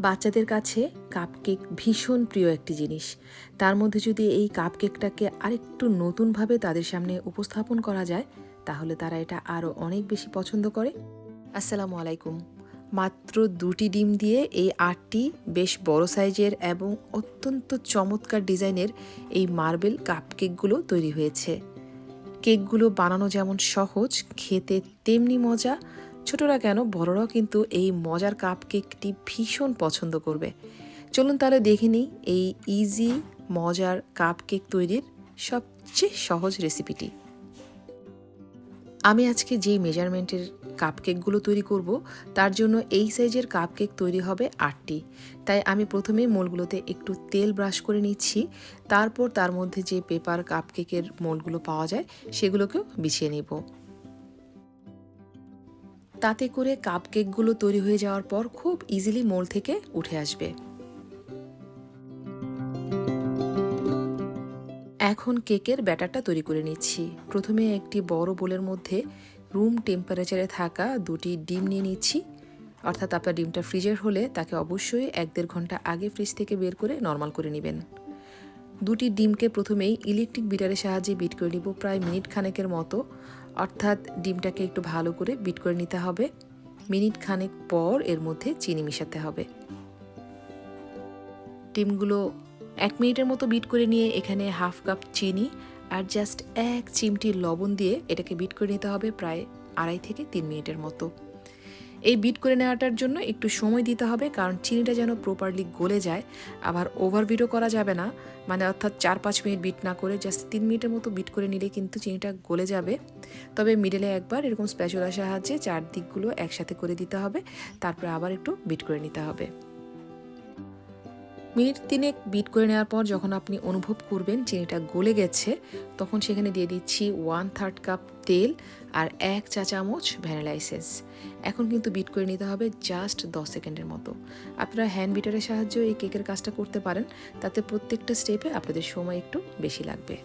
বাচ্চাদের কাছে কাপকেক ভীষণ প্রিয় একটি জিনিস। তার মধ্যে যদি এই কাপকেকটাকে আরেকটু নতুনভাবে তাদের সামনে উপস্থাপন করা যায়, তাহলে তারা এটা আরও অনেক বেশি পছন্দ করে। আসসালামু আলাইকুম। মাত্র দুটি ডিম দিয়ে এই আটটি বেশ বড় সাইজের এবং অত্যন্ত চমৎকার ডিজাইনের এই মার্বেল কাপকেকগুলো তৈরি হয়েছে। কেকগুলো বানানো যেমন সহজ, খেতে তেমনি মজা ছোটরা কেন, বড়রাও কিন্তু এই মজার কাপ কেকটি ভীষণ পছন্দ করবে। চলুন তাহলে দেখে নিই এই ইজি মজার কাপ কেক তৈরির সবচেয়ে সহজ রেসিপিটি আমি আজকে যেই মেজারমেন্টের কাপকেকগুলো তৈরি করব, তার জন্য এই সাইজের কাপকেক তৈরি হবে আটটি। তাই আমি প্রথমেই মোলগুলোতে একটু তেল ব্রাশ করে নিচ্ছি, তারপর তার মধ্যে যে পেপার কাপকেকের মোলগুলো পাওয়া যায়, সেগুলোকেও বিছিয়ে নেব। তাতে করে কাপকেকগুলো তৈরি হয়ে যাওয়ার পর খুব ইজিলি মোল থেকে উঠে আসবে। এখন কেকের ব্যাটারটা তৈরি করে নিচ্ছি। প্রথমে একটি বড় বোলের মধ্যে রুম টেম্পারেচারে থাকা দুটি ডিম নিয়ে নিচ্ছি। অর্থাৎ আপনার ডিমটা ফ্রিজের হলে তাকে অবশ্যই এক দেড় ঘণ্টা আগে ফ্রিজ থেকে বের করে নর্মাল করে নেবেন। দুটি ডিমকে প্রথমেই ইলেকট্রিক বিটারের সাহায্যে বিট করে নিব। প্রায় মিনিট খানেকের মতো। অর্থাৎ ডিমটাকে একটু ভালো করে বিট করে নিতে হবে। মিনিট খানেক পর এর মধ্যে চিনি মিশাতে হবে। ডিমগুলো এক মিনিটের মতো বিট করে নিয়ে এখানে হাফ কাপ চিনি আর জাস্ট এক চিমটি লবণ দিয়ে এটাকে বিট করে নিতে হবে প্রায় আড়াই থেকে তিন মিনিটের মতো। এই বিট করে নেওয়াটার জন্য একটু সময় দিতে হবে, কারণ চিনিটা যেন প্রপারলি গলে যায়। আবার ওভার বিটও করা যাবে না মানে অর্থাৎ চার পাঁচ মিনিট বিট না করে জাস্ট তিন মিনিটের মতো বিট করে নিলে কিন্তু চিনিটা গলে যাবে। তবে মিডলে একবার এরকম স্প্যাচুলার সাহায্যে চার দিকগুলো একসাথে করে দিতে হবে, তারপরে আবার একটু বিট করে নিতে হবে। মিনিট তিনেক বিট করে নেওয়ার পর যখন আপনি অনুভব করবেন চিনিটা গলে গেছে, তখন সেখানে দিয়ে দিচ্ছি ওয়ান থার্ড কাপ তেল আর এক চা চামচ ভ্যানিলা এসেন্স এখন কিন্তু বিট করে নিতে হবে জাস্ট দশ সেকেন্ডের মতো। আপনারা হ্যান্ড বিটারের সাহায্যে এই কেকের কাজটা করতে পারেন, তাতে প্রত্যেকটা স্টেপে আপনাদের সময় একটু বেশি লাগবে।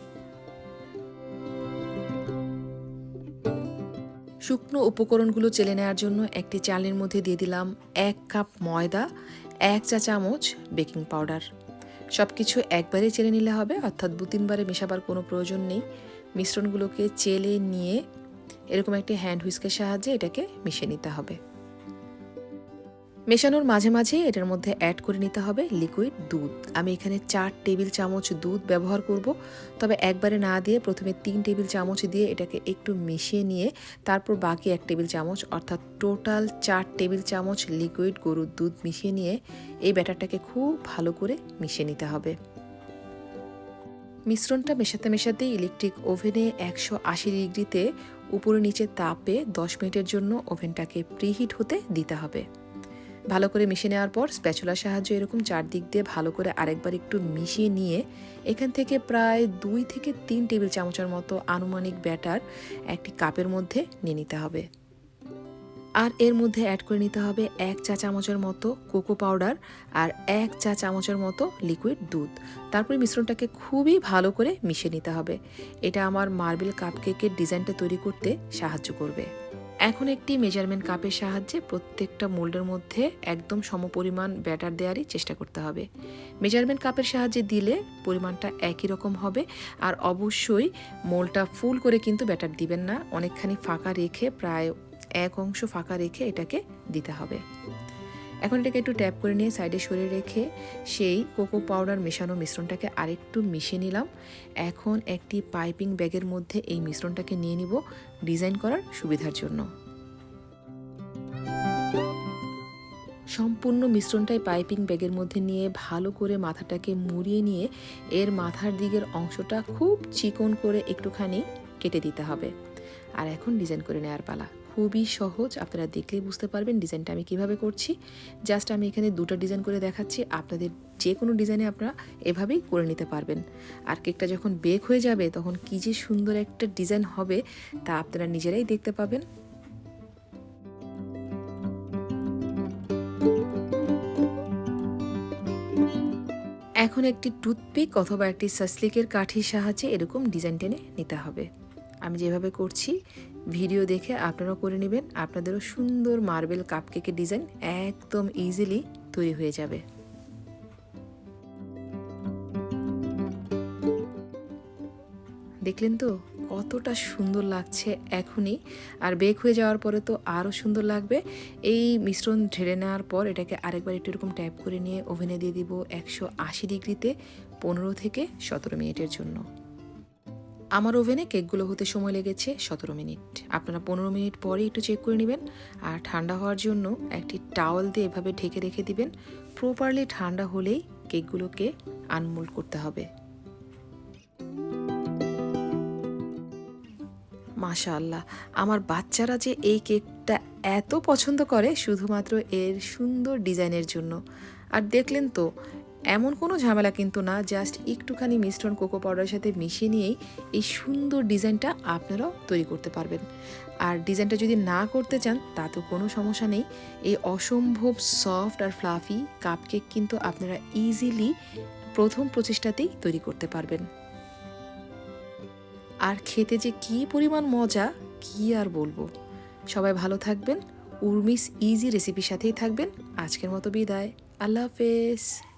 শুকনো উপকরণগুলো চেলে নেওয়ার জন্য একটি চালের মধ্যে দিয়ে দিলাম এক কাপ ময়দা, এক চা চামচ বেকিং পাউডার। সব কিছু একবারে চেলে নিলে হবে, অর্থাৎ দু তিনবারে মেশাবার কোনো প্রয়োজন নেই। মিশ্রণগুলোকে চেলে নিয়ে এরকম একটি হ্যান্ড হুইস্কের সাহায্যে এটাকে মিশিয়ে নিতে হবে। মেশানোর মাঝে মাঝে এটার মধ্যে অ্যাড করে নিতে হবে লিকুইড দুধ। আমি এখানে চার টেবিল চামচ দুধ ব্যবহার করব। তবে একবারে না দিয়ে প্রথমে তিন টেবিল চামচ দিয়ে এটাকে একটু মিশিয়ে নিয়ে তারপর বাকি এক টেবিল চামচ অর্থাৎ টোটাল চার টেবিল চামচ লিকুইড গরুর দুধ মিশিয়ে নিয়ে এই ব্যাটারটাকে খুব ভালো করে মিশিয়ে নিতে হবে। মিশ্রণটা মেশাতে মেশাতেই ইলেকট্রিক ওভেনে একশো আশি ডিগ্রিতে উপরে নিচে তাপে দশ মিনিটের জন্য ওভেনটাকে প্রিহিট হতে দিতে হবে। ভালো করে মিশিয়ে নেওয়ার পর স্প্যাচুলার সাহায্যে এরকম চারদিক দিয়ে ভালো করে আরেকবার একটু মিশিয়ে নিয়ে এখান থেকে প্রায় দুই থেকে তিন টেবিল চামচের মতো আনুমানিক ব্যাটার একটি কাপের মধ্যে নিয়ে নিতে হবে। আর এর মধ্যে অ্যাড করে নিতে হবে এক চা চামচের মতো কোকো পাউডার আর এক চা চামচের মতো লিকুইড দুধ। তারপরে মিশ্রণটাকে খুবই ভালো করে মিশিয়ে নিতে হবে। এটা আমার মার্বেল কাপকেকের ডিজাইনটা তৈরি করতে সাহায্য করবে। এখন একটি মেজারমেন্ট কাপের সাহায্যে প্রত্যেকটা মোল্ডের মধ্যে একদম সমপরিমাণ ব্যাটার দেওয়ারই চেষ্টা করতে হবে। মেজারমেন্ট কাপের সাহায্যে দিলে পরিমাণটা একই রকম হবে আর অবশ্যই মোলটা ফুল করে কিন্তু ব্যাটার দিবেন না। অনেকখানি ফাঁকা রেখে প্রায় এক অংশ ফাঁকা রেখে এটাকে দিতে হবে। এখন এটাকে একটু ট্যাপ করে নিয়ে সাইডে সরিয়ে রেখে সেই কোকো পাউডার মেশানো মিশ্রণটাকে আরেকটু মিশিয়ে নিলাম। এখন একটি পাইপিং ব্যাগের মধ্যে এই মিশ্রণটাকে নিয়ে নিব ডিজাইন করার সুবিধার জন্য। সম্পূর্ণ মিশ্রণটাই পাইপিং ব্যাগের মধ্যে নিয়ে ভালো করে মাথাটাকে মুড়িয়ে নিয়ে এর মাথার দিকের অংশটা খুব চিকন করে একটুখানি কেটে দিতে হবে। আর এখন ডিজাইন করে নেওয়ার পালা। খুবই সহজ, আপনারা দেখলেই বুঝতে পারবেন ডিজাইনটা আমি কীভাবে করছি। জাস্ট আমি এখানে দুটো ডিজাইন করে দেখাচ্ছি, আপনাদের যে কোনো ডিজাইনে আপনারা এভাবেই করে নিতে পারবেন। আর কেকটা যখন বেক হয়ে যাবে, তখন কী যে সুন্দর একটা ডিজাইন হবে, তা আপনারা নিজেরাই দেখতে পাবেন। এখন একটি টুথপিক অথবা একটি সাসলিকের কাঠির সাহায্যে এরকম ডিজাইন টেনে নিতে হবে। আমি যেভাবে করছি ভিডিও দেখে আপনারাও করে নেবেন। আপনাদেরও সুন্দর মার্বেল কাপকেকের ডিজাইন একদম ইজিলি তৈরি হয়ে যাবে। দেখলেন তো? কতটা সুন্দর লাগছে এখনই। আর বেক হয়ে যাওয়ার পরে তো আরও সুন্দর লাগবে। এই মিশ্রণ ঢেলে নেওয়ার পর এটাকে আরেকবার একটু এরকম ট্যাপ করে নিয়ে ওভেনে দিয়ে দিব একশো আশি ডিগ্রিতে পনেরো থেকে সতেরো মিনিটের জন্য। আমার ওভেনে কেকগুলো হতে সময় লেগেছে সতেরো মিনিট। আপনারা পনেরো মিনিট পরে একটু চেক করে নেবেন আর ঠান্ডা হওয়ার জন্য একটি টাওয়াল দিয়ে এভাবে ঢেকে রেখে দিবেন। প্রপারলি ঠান্ডা হলেই কেকগুলোকে আনমোল্ড করতে হবে। মাশাআল্লাহ, আমার বাচ্চারা যে এই কেকটা এত পছন্দ করে শুধুমাত্র এর সুন্দর ডিজাইনের জন্য। আর দেখলেন তো এমন কোনো ঝামেলা কিন্তু না জাস্ট একটুখানি মিশ্রণ কোকো পাউডারের সাথে মিশিয়ে নিয়েই এই সুন্দর ডিজাইনটা আপনারাও তৈরি করতে পারবেন। আর ডিজাইনটা যদি না করতে চান, তাতেও কোনো সমস্যা নেই। এই অসম্ভব সফট আর ফ্লাফি কাপকেক কিন্তু আপনারা ইজিলি প্রথম প্রচেষ্টাতেই তৈরি করতে পারবেন। আর খেতে যে কি পরিমাণ মজা, কি আর বলব। সবাই ভালো থাকবেন, উর্মিস ইজি রেসিপির সাথেই থাকবেন। আজকের মতো বিদায়। আল্লাহ হাফেজ।